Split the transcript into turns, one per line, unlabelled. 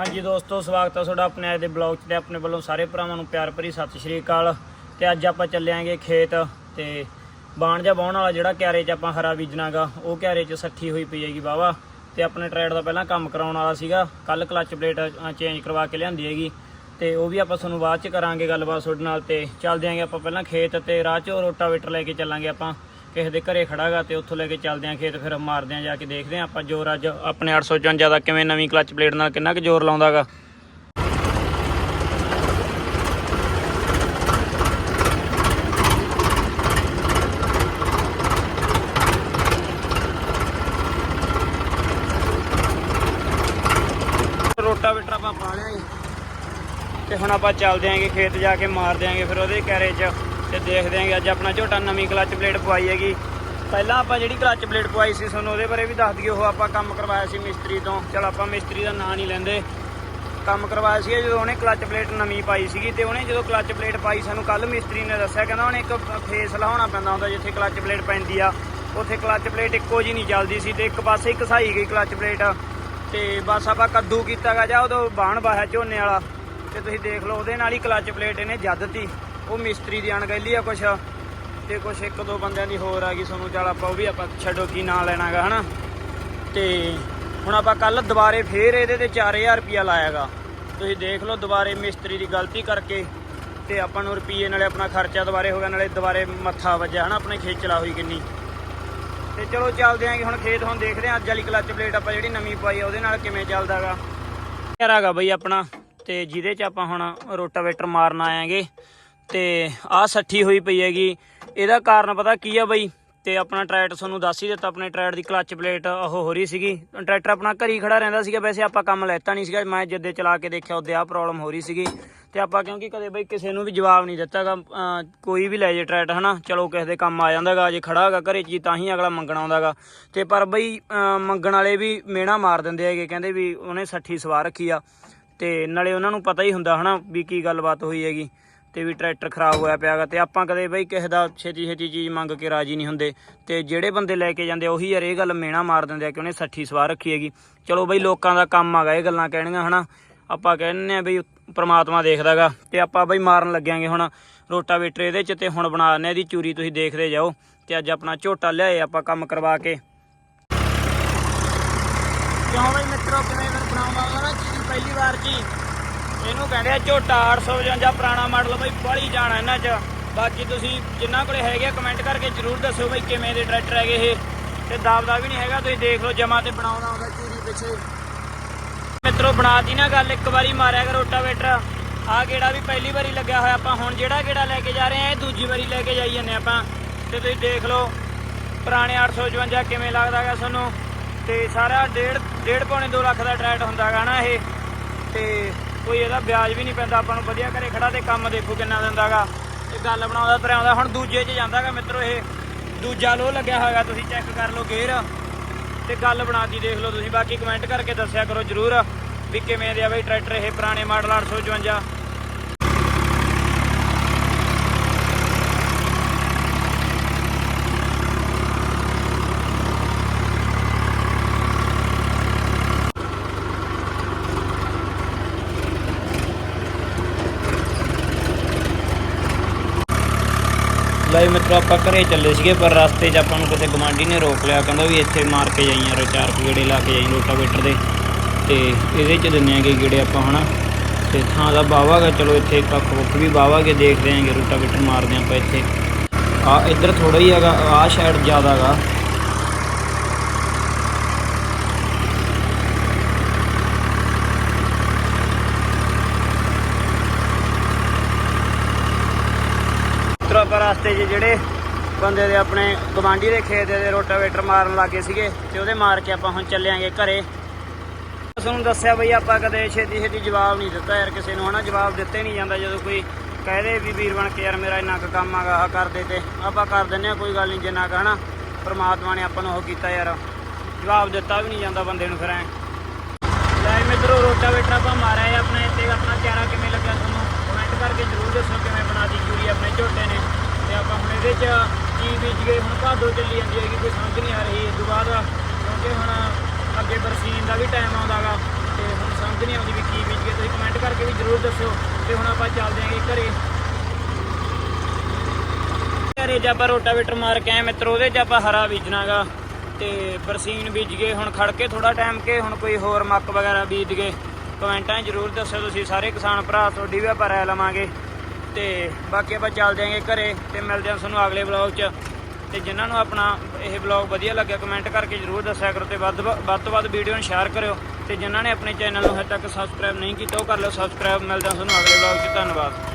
ਹਾਂਜੀ ਦੋਸਤੋ, ਸਵਾਗਤ ਹੈ ਤੁਹਾਡਾ ਆਪਣੇ ਅੱਜ ਦੇ ਬਲੌਗ 'ਚ ਤੇ ਆਪਣੇ ਵੱਲੋਂ ਸਾਰੇ ਭਰਾਵਾਂ ਨੂੰ ਪਿਆਰ ਭਰੀ ਸਤਿ ਸ਼੍ਰੀ ਅਕਾਲ। ਤੇ ਅੱਜ ਆਪਾਂ ਚੱਲਿਆਂਗੇ ਖੇਤ ਤੇ ਬਾਣ ਜਾਂ ਬਾਉਣ ਵਾਲਾ ਜਿਹੜਾ ਕਿਆਰੇ 'ਚ ਆਪਾਂ ਹਰਾ ਬੀਜਣਾਗਾ, ਉਹ ਕਿਆਰੇ 'ਚ ਸੱਠੀ ਹੋਈ ਪਈ ਹੈਗੀ ਵਾਵਾ ਤੇ ਆਪਣੇ ਟਰੈਡ ਦਾ ਪਹਿਲਾਂ ਕੰਮ ਕਰਾਉਣ ਵਾਲਾ ਸੀਗਾ ਕੱਲ ਕਲੱਚ ਪਲੇਟ ਚੇਂਜ ਕਰਵਾ ਕੇ ਲਿਆਂਦੀ ਹੈਗੀ। ਤੇ ਉਹ ਵੀ ਆਪਾਂ ਤੁਹਾਨੂੰ ਬਾਅਦ 'ਚ ਕਰਾਂਗੇ ਗੱਲਬਾਤ ਤੁਹਾਡੇ ਨਾਲ ਤੇ ਚੱਲਦੇ ਆਂਗੇ ਆਪਾਂ ਪਹਿਲਾਂ ਖੇਤ ਤੇ, ਰਾਹ 'ਚੋਂ ਰੋਟਾਵੇਟਰ ਲੈ ਕੇ ਚੱਲਾਂਗੇ ਆਪਾਂ। ਕਿਸੇ ਦੇ ਘਰੇ ਖੜਾਗਾ ਤੇ ਉੱਥੋਂ ਲੈ ਕੇ ਚੱਲਦੇ ਆਂ ਖੇਤ, ਫਿਰ ਮਾਰਦੇ ਆਂ ਜਾ ਕੇ ਦੇਖਦੇ ਆਂ ਆਪਾਂ ਜੋਰ ਅੱਜ ਆਪਣੇ 854 ਦਾ ਕਿਵੇਂ ਨਵੀਂ ਕਲੱਚ ਪਲੇਟ ਨਾਲ ਕਿੰਨਾ ਕੁ ਜ਼ੋਰ ਲਾਉਂਦਾਗਾ। ਰੋਟਾਵੇਟਰ ਆਪਾਂ ਪਾ ਲਿਆ ਜੀ। ਤੇ ਹੁਣ ਆਪਾਂ ਚੱਲਦੇ ਆਂਗੇ ਖੇਤ ਜਾ ਕੇ ਮਾਰ ਦਿਆਂਗੇ ਫਿਰ ਉਹਦੇ ਕੈਰੇ 'ਚ ਤੇ ਦੇਖਦੇ ਆਂਗੇ ਅੱਜ ਆਪਣਾ ਝੋਟਾ ਨਵੀਂ ਕਲਚ ਪਲੇਟ ਪਵਾਈ ਹੈਗੀ। ਪਹਿਲਾਂ ਆਪਾਂ ਜਿਹੜੀ ਕਲੱਚ ਪਲੇਟ ਪਵਾਈ ਸੀ ਤੁਹਾਨੂੰ ਉਹਦੇ ਬਾਰੇ ਵੀ ਦੱਸ ਦਈਏ, ਉਹ ਆਪਾਂ ਕੰਮ ਕਰਵਾਇਆ ਸੀ ਮਿਸਤਰੀ ਤੋਂ। ਚਲ ਆਪਾਂ ਮਿਸਤਰੀ ਦਾ ਨਾਂ ਨਹੀਂ ਲੈਂਦੇ। ਕੰਮ ਕਰਵਾਇਆ ਸੀ ਜਦੋਂ ਉਹਨੇ ਕਲੱਚ ਪਲੇਟ ਨਵੀਂ ਪਾਈ ਸੀਗੀ ਤੇ ਉਹਨੇ ਜਦੋਂ ਕਲੱਚ ਪਲੇਟ ਪਾਈ, ਸਾਨੂੰ ਕੱਲ ਮਿਸਤਰੀ ਨੇ ਦੱਸਿਆ, ਕਹਿੰਦਾ ਉਹਨੇ ਇੱਕ ਫੇਸ ਲਾਉਣਾ ਪੈਂਦਾ ਹੁੰਦਾ ਜਿੱਥੇ ਕਲੱਚ ਪਲੇਟ ਪੈਂਦੀ ਆ। ਉੱਥੇ ਕਲੱਚ ਪਲੇਟ ਇੱਕੋ ਜੀ ਨਹੀਂ ਚੱਲਦੀ ਸੀ ਤੇ ਇੱਕ ਪਾਸੇ ਇੱਕ ਘਸਾਈ ਗਈ ਕਲੱਚ ਪਲੇਟ ਤੇ ਬਸ ਆਪਾਂ ਕੱਦੂ ਕੀਤਾਗਾ ਜਾਂ ਉਦੋਂ ਬਾਣ ਬਾਹਿਆ ਝੋਨੇ ਵਾਲਾ। ਤੇ ਤੁਸੀਂ ਦੇਖ ਲਓ, ਉਹਦੇ ਨਾਲ ਹੀ ਕਲੱਚ ਪਲੇਟ ਇਹਨੇ ਜੱਦਤੀ ਉਹ ਮਿਸਤਰੀ ਦੀ ਅਣਗਹਿਲੀ ਆ ਕੁਛ। ਤੇ ਕੁਛ ਇੱਕ ਦੋ ਬੰਦਿਆਂ ਦੀ ਹੋਰ ਆ ਗਈ ਤੁਹਾਨੂੰ ਚੱਲ ਆਪਾਂ ਉਹ ਵੀ ਆਪਾਂ ਛੱਡੋ ਕੀ ਨਾਂ ਲੈਣਾਗਾ, ਹਨਾ। ਤੇ ਹੁਣ ਆਪਾਂ ਕੱਲ ਦੁਬਾਰੇ ਫੇਰ ਇਹਦੇ ਤੇ 4000 ਰੁਪਿਆ ਲਾਇਆਗਾ। ਤੁਸੀਂ ਦੇਖ ਲਓ ਦੁਬਾਰੇ ਮਿਸਤਰੀ ਦੀ ਗਲਤੀ ਕਰਕੇ ਤੇ ਆਪਾਂ ਨੂੰ ਰੁਪਈਏ ਨਾਲੇ ਆਪਣਾ ਖਰਚਾ ਦੁਬਾਰੇ ਹੋ ਗਿਆ, ਨਾਲੇ ਦੁਬਾਰੇ ਮੱਥਾ ਵੱਜਿਆ, ਹਨਾ, ਆਪਣੇ ਖੇਚਲਾ ਹੋਈ ਕਿੰਨੀ। ਤੇ ਚਲੋ ਚੱਲਦੇ ਆਂਗੇ ਹੁਣ ਖੇਤ ਹੁਣ ਦੇਖਦੇ ਆਂ, ਅੱਜ ਵਾਲੀ ਕਲੱਚ ਪਲੇਟ ਆਪਾਂ ਜਿਹੜੀ ਨਵੀਂ ਪਾਈ ਆ, ਉਹਦੇ ਨਾਲ ਕਿਵੇਂ ਚੱਲਦਾਗਾ। ਹੈਗਾ ਬਈ ਆਪਣਾ, ਤੇ ਜਿਹਦੇ ਚ ਆਪਾਂ ਹੁਣ ਰੋਟਾਵੇਟਰ ਮਾਰਨ ਆਏਗੇ ਤੇ ਆਹ 60 ਹੋਈ ਪਈ ਹੈਗੀ। ਇਹਦਾ ਕਾਰਨ ਪਤਾ ਕੀ ਆ ਬਈ? ਤੇ ਆਪਣਾ ਟਰੈਕਟਰ ਤੁਹਾਨੂੰ ਦੱਸ ਹੀ ਦਿੱਤਾ, ਆਪਣੇ ਟਰੈਕਟਰ ਦੀ ਕਲੱਚ ਪਲੇਟ ਉਹ ਹੋ ਰਹੀ ਸੀਗੀ। ਟਰੈਕਟਰ ਆਪਣਾ ਘਰੀ ਖੜਾ ਰਹਿੰਦਾ ਸੀਗਾ, ਵੈਸੇ ਆਪਾਂ ਕੰਮ ਲੈਤਾ ਨਹੀਂ ਸੀਗਾ। ਮੈਂ ਜਿੱਦੇ ਚਲਾ ਕੇ ਦੇਖਿਆ ਉਹਦੇ ਆ ਪ੍ਰੋਬਲਮ ਹੋ ਰਹੀ ਸੀਗੀ। ਤੇ ਆਪਾਂ ਕਿਉਂਕਿ ਕਦੇ ਬਈ ਕਿਸੇ ਨੂੰ ਵੀ ਜਵਾਬ ਨਹੀਂ ਦਿੱਤਾਗਾ ਕੋਈ ਵੀ ਲੈ ਜੇ ਟਰੈਕਟਰ ਹਨਾ? ਚਲੋ ਕਿਸੇ ਦੇ ਕੰਮ ਆ ਜਾਂਦਾਗਾ, ਜੇ ਖੜਾ ਹੈਗਾ ਘਰੇ ਜੀ ਤਾਂ ਹੀ ਅਗਲਾ ਮੰਗਣ ਆਉਂਦਾਗਾ। ਤੇ ਪਰ ਬਈ ਮੰਗਣ ਵਾਲੇ ਵੀ ਮੇਣਾ ਮਾਰ ਦਿੰਦੇ ਹੈਗੇ, ਕਹਿੰਦੇ ਵੀ ਉਹਨੇ 60 ਸਵਾ ਰੱਖੀ ਆ। ਤੇ ਨਾਲੇ ਉਹਨਾਂ ਨੂੰ ਪਤਾ ਹੀ ਹੁੰਦਾ, ਹਨਾ, ਵੀ ਕੀ ਗੱਲਬਾਤ ਹੋਈ ਹੈਗੀ। ਤੇ ਵੀ ਟਰੈਕਟਰ ਖਰਾਬ ਹੋਇਆ ਪਿਆਗਾ ਤੇ ਆਪਾਂ ਕਦੇ ਬਈ ਕਿਸੇ ਦਾ ਛੇਤੀ ਛੇਤੀ ਚੀਜ਼ ਮੰਗ ਕੇ ਰਾਜੀ ਨਹੀਂ ਹੁੰਦੇ। ਤੇ ਜਿਹੜੇ ਬੰਦੇ ਲੈ ਕੇ ਜਾਂਦੇ ਉਹੀ ਯਾਰ ਇਹ ਗੱਲ ਮੇਣਾ ਮਾਰ ਦਿੰਦੇ ਆ ਕਿ ਉਹਨੇ 60 ਸਵਾਰ ਰੱਖੀ ਹੈਗੀ। ਚਲੋ ਬਈ ਲੋਕਾਂ ਦਾ ਕੰਮ ਆਗਾ ਇਹ ਗੱਲਾਂ ਕਹਿਣੀਆਂ ਹਨਾ। ਆਪਾਂ ਕਹਿੰਦੇ ਆ ਬਈ ਪ੍ਰਮਾਤਮਾ ਦੇਖਦਾਗਾ ਤੇ ਆਪਾਂ ਬਈ ਮਾਰਨ ਲੱਗਿਆਂਗੇ ਹੁਣ ਰੋਟਾਵੇਟਰ ਇਹਦੇ ਚ ਤੇ ਹੁਣ ਬਣਾ ਦਿੰਦੇ ਆ ਇਹਦੀ ਚੂਰੀ, ਤੁਸੀਂ ਦੇਖਦੇ ਜਾਓ। ਤੇ ਅੱਜ ਆਪਣਾ ਝੋਟਾ ਲਿਆਏ ਆਪਾਂ ਕੰਮ ਕਰਵਾ ਕੇ। ਕਿਉਂ ਬਈ ਮਿੱਤਰੋ ਕਿਵੇਂ ਫਿਰ ਬਣਾਉਂਦਾ ਹੁੰਦਾ ਨਾ ਚੀਜ਼ ਪਹਿਲੀ ਵਾਰ ਜੀ ਇਹਨੂੰ ਕਹਿੰਦੇ ਆ ਝੋਟਾ 855 ਪੁਰਾਣਾ ਮਾਡਲ ਬਈ ਬੜੀ ਜਾਣਾ ਇਹਨਾਂ 'ਚ। ਬਾਕੀ ਤੁਸੀਂ ਜਿੰਨਾ ਕੋਲੇ ਹੈਗੇ ਆ ਕਮੈਂਟ ਕਰਕੇ ਜਰੂਰ ਦੱਸਿਓ ਬਈ ਕਿਵੇਂ ਦੇ ਟਰੈਕਟਰ ਹੈਗੇ ਇਹ। ਤੇ ਦਾਬਦਾ ਵੀ ਨਹੀਂ ਹੈਗਾ, ਤੁਸੀਂ ਦੇਖ ਲਓ ਜਮਾ ਤੇ ਬਣਾਉਣਾ ਹੁੰਦਾ ਚੂਰੀ ਪਿੱਛੇ। ਮਿੱਤਰੋ ਬਣਾਤੀ ਨਾ ਗੱਲ, ਇੱਕ ਵਾਰੀ ਮਾਰਿਆ ਕਰ ਰੋਟਾਵੇਟਰ। ਆਹ ਗੇੜਾ ਵੀ ਪਹਿਲੀ ਵਾਰੀ ਲੱਗਿਆ ਹੋਇਆ, ਆਪਾਂ ਹੁਣ ਜਿਹੜਾ ਗੇੜਾ ਲੈ ਕੇ ਜਾ ਰਹੇ ਆ, ਇਹ ਦੂਜੀ ਵਾਰੀ ਲੈ ਕੇ ਜਾਈ ਜਾਂਦੇ ਆਪਾਂ। ਤੇ ਤੁਸੀਂ ਦੇਖ ਲਓ, ਪੁਰਾਣੇ 855 ਕਿਵੇਂ ਲੱਗਦਾ ਲੱਗਦਾਗਾ ਤੁਹਾਨੂੰ। ਤੇ ਸਾਰਾ ਡੇਢ ਡੇਢ ਪੌਣੇ 2 ਲੱਖ ਦਾ ਟਰੈਕਟ ਹੁੰਦਾਗਾ ਨਾ ਇਹ। ਤੇ ਕੋਈ ਇਹਦਾ ਵਿਆਜ ਵੀ ਨਹੀਂ ਪੈਂਦਾ, ਆਪਾਂ ਨੂੰ ਵਧੀਆ ਘਰੇ ਖੜਾ ਤੇ ਕੰਮ ਦੇਖੋ ਕਿੰਨਾ ਦਿੰਦਾਗਾ। ਇਹ ਗੱਲ ਬਣਾਉਂਦਾ ਤਰ ਆਉਂਦਾ ਹੁਣ ਦੂਜੇ 'ਚ ਜਾਂਦਾਗਾ ਮਿੱਤਰੋ ਇਹ। ਦੂਜਾ ਲੋ ਲੱਗਿਆ ਹੋਇਆਗਾ, ਤੁਸੀਂ ਚੈੱਕ ਕਰ ਲਓ ਗੇਅਰ ਤੇ ਗੱਲ ਬਣਾਤੀ ਦੇਖ ਲਓ ਤੁਸੀਂ, ਬਾਕੀ ਕਮੈਂਟ ਕਰਕੇ ਦੱਸਿਆ ਕਰੋ ਜਰੂਰ ਵੀ ਕਿਵੇਂ ਦੇ ਆ ਬਈ ਟਰੈਕਟਰ ਇਹ ਪੁਰਾਣੇ ਮਾਡਲ 855 ਲੈ ਮਿੱਤਰੋ, ਆਪਾਂ ਘਰੇ ਚੱਲੇ ਸੀਗੇ, ਪਰ ਰਸਤੇ 'ਚ ਆਪਾਂ ਨੂੰ ਕਿਸੇ ਗਵਾਂਢੀ ਨੇ ਰੋਕ ਲਿਆ। ਕਹਿੰਦਾ ਵੀ ਇੱਥੇ ਮਾਰ ਕੇ ਜਾਈਆਂ ਰੋ ਚਾਰ ਕੁ ਗੇੜੇ ਲਾ ਕੇ ਜਾਈਂ ਰੋਟਾਵੇਟਰ ਦੇ। ਤੇ ਇਹਦੇ 'ਚ ਦਿੰਨੇ ਆਂਗੇ ਗੇੜੇ ਆਪਾਂ, ਹਨਾ? ਤੇ ਥਾਂ ਦਾ ਬਾਵਾਗਾ ਚਲੋ ਇੱਥੇ ਕੱਖ ਕੁੱਖ ਵੀ ਬਾਵਾਗੇ ਦੇਖਦੇ ਆਂਗੇ ਰੋਟਾਵੇਟਰ ਮਾਰਦੇ ਆਪਾਂ ਇੱਥੇ। ਆ, ਇੱਧਰ ਥੋੜਾ ਹੀ ਹੈਗਾ, ਆ ਸਾਈਡ ਜ਼ਿਆਦਾ ਰਸਤੇ 'ਚ ਜਿਹੜੇ ਬੰਦੇ ਦੇ ਆਪਣੇ ਗਵਾਂਢੀ ਦੇ ਖੇਤ ਦੇ ਰੋਟਾਵੇਟਰ ਮਾਰਨ ਲੱਗੇ ਸੀਗੇ ਤੇ ਉਹਦੇ ਮਾਰ ਕੇ ਆਪਾਂ ਹੁਣ ਚੱਲਿਆਂਗੇ ਘਰੇ। ਤੁਹਾਨੂੰ ਦੱਸਿਆ ਬਈ ਆਪਾਂ ਕਦੇ ਛੇਤੀ ਛੇਤੀ ਜਵਾਬ ਨਹੀਂ ਦਿੱਤਾ ਯਾਰ, ਕਿਸੇ ਨੂੰ ਹਨਾ ਜਵਾਬ ਦਿੱਤੇ ਨਹੀਂ ਜਾਂਦਾ ਜਦੋਂ ਕੋਈ ਕਹਦੇ ਵੀ ਵੀਰ ਬਣ ਕੇ ਯਾਰ ਮੇਰਾ ਇੰਨਾ ਕੁ ਕੰਮ ਆਗਾ ਆ ਕਰ ਦੇ ਤੇ ਆਪਾਂ ਕਰ ਦਿੰਨੇ ਆ ਕੋਈ ਗੱਲ ਨਹੀਂ ਜਿੰਨਾ ਕੁ ਹਨਾ ਪਰਮਾਤਮਾ ਨੇ ਆਪਾਂ ਨੂੰ ਉਹ ਕੀਤਾ ਯਾਰ। ਜਵਾਬ ਦਿੱਤਾ ਵੀ ਨਹੀਂ ਜਾਂਦਾ ਬੰਦੇ ਨੂੰ ਫਿਰ ਐ। ਲੈ ਮਿੱਤਰੋ, ਰੋਟਾਵੇਟਰ ਆਪਾਂ ਮਾਰਿਆ ਹੈ ਆਪਣੇ, ਤੇ ਆਪਣਾ ਚਿਹਰਾ ਕਿਵੇਂ ਲੱਗਾ ਤੁਹਾਨੂੰ? ਕਮੈਂਟ ਕਰਕੇ ਜਰੂਰ ਦੱਸੋ ਕਿਵੇਂ ਬਣਾ ਬਣਾਦੀ ਚੂਰੀ ਆਪਣੇ ਝੋਟੇ ਨੇ। ਤੇ ਆਪਾਂ ਹੁਣ ਇਹਦੇ ਚ। ਕੀ ਬੀਜ ਗਏ, ਹੁਣ ਭਾਦੋ ਚੱਲੀ ਜਾਂਦੀ ਹੈਗੀ, ਕੋਈ ਸਮਝ ਨਹੀਂ ਆ ਰਹੀ। ਇਸ ਤੋਂ ਬਾਅਦ ਕਿਉਂਕਿ ਹੁਣ ਅੱਗੇ ਬਰਸੀਨ ਦਾ ਵੀ ਟਾਈਮ ਆਉਂਦਾਗਾ, ਤੇ ਹੁਣ ਸਮਝ ਨਹੀਂ ਆਉਂਦੀ ਵੀ ਕੀ ਬੀਜ ਗਏ। ਤੁਸੀਂ ਕਮੈਂਟ ਕਰਕੇ ਵੀ ਜਰੂਰ ਦੱਸਿਓ, ਤੇ ਹੁਣ ਆਪਾਂ ਚੱਲਦੇ ਆਂਗੇ ਘਰੇ। ਘਰੇ ਜੇ ਆਪਾਂ ਰੋਟਾਵੇਟਰ ਮਾਰ ਕੇ ਆਏ ਮਿੱਤਰੋ, ਉਹਦੇ 'ਚ ਆਪਾਂ ਹਰਾ ਬੀਜਣਾਗਾ। ਤੇ ਬਰਸੀਨ ਬੀਜ ਗਏ, ਹੁਣ ਖੜ ਕੇ ਥੋੜਾ ਟਾਈਮ ਕੇ, ਹੁਣ ਕੋਈ ਹੋਰ ਮੱਕ ਵਗੈਰਾ ਬੀਜ ਗਏ। ਕਮੈਂਟਾਂ 'ਚ ਜਰੂਰ ਦੱਸਿਓ ਤੁਸੀਂ, ਸਾਰੇ ਕਿਸਾਨ ਭਰਾ, ਤੁਹਾਡੀ ਵੀ ਆਪਾਂ ਰਾਏ ਲਵਾਂਗੇ। ਤੇ ਬਾਕੀ ਆਪਾਂ ਚੱਲਦੇ ਆਂਗੇ ਘਰੇ ਤੇ ਮਿਲਦੇ ਹਾਂ ਤੁਹਾਨੂੰ ਅਗਲੇ ਵਲੌਗ 'ਚ। ਤੇ ਜਿਨ੍ਹਾਂ ਨੂੰ ਆਪਣਾ ਇਹ ਵਲੌਗ ਵਧੀਆ ਲੱਗਿਆ ਕਮੈਂਟ ਕਰਕੇ ਜਰੂਰ ਦੱਸਿਆ ਕਰੋ ਤੇ ਵੱਧ ਵੱਧ ਤੋਂ ਵੱਧ ਵੀਡੀਓ ਨੂੰ ਸ਼ੇਅਰ ਕਰਿਓ। ਤੇ ਜਿਨ੍ਹਾਂ ਨੇ ਆਪਣੇ ਚੈਨਲ ਨੂੰ ਹਜੇ ਤੱਕ ਸਬਸਕ੍ਰਾਈਬ ਨਹੀਂ ਕੀਤਾ, ਉਹ ਕਰ ਲਓ ਸਬਸਕ੍ਰਾਈਬ ਮਿਲਦੇ ਹਾਂ ਤੁਹਾਨੂੰ ਅਗਲੇ ਵਲੌਗ 'ਚ। ਧੰਨਵਾਦ।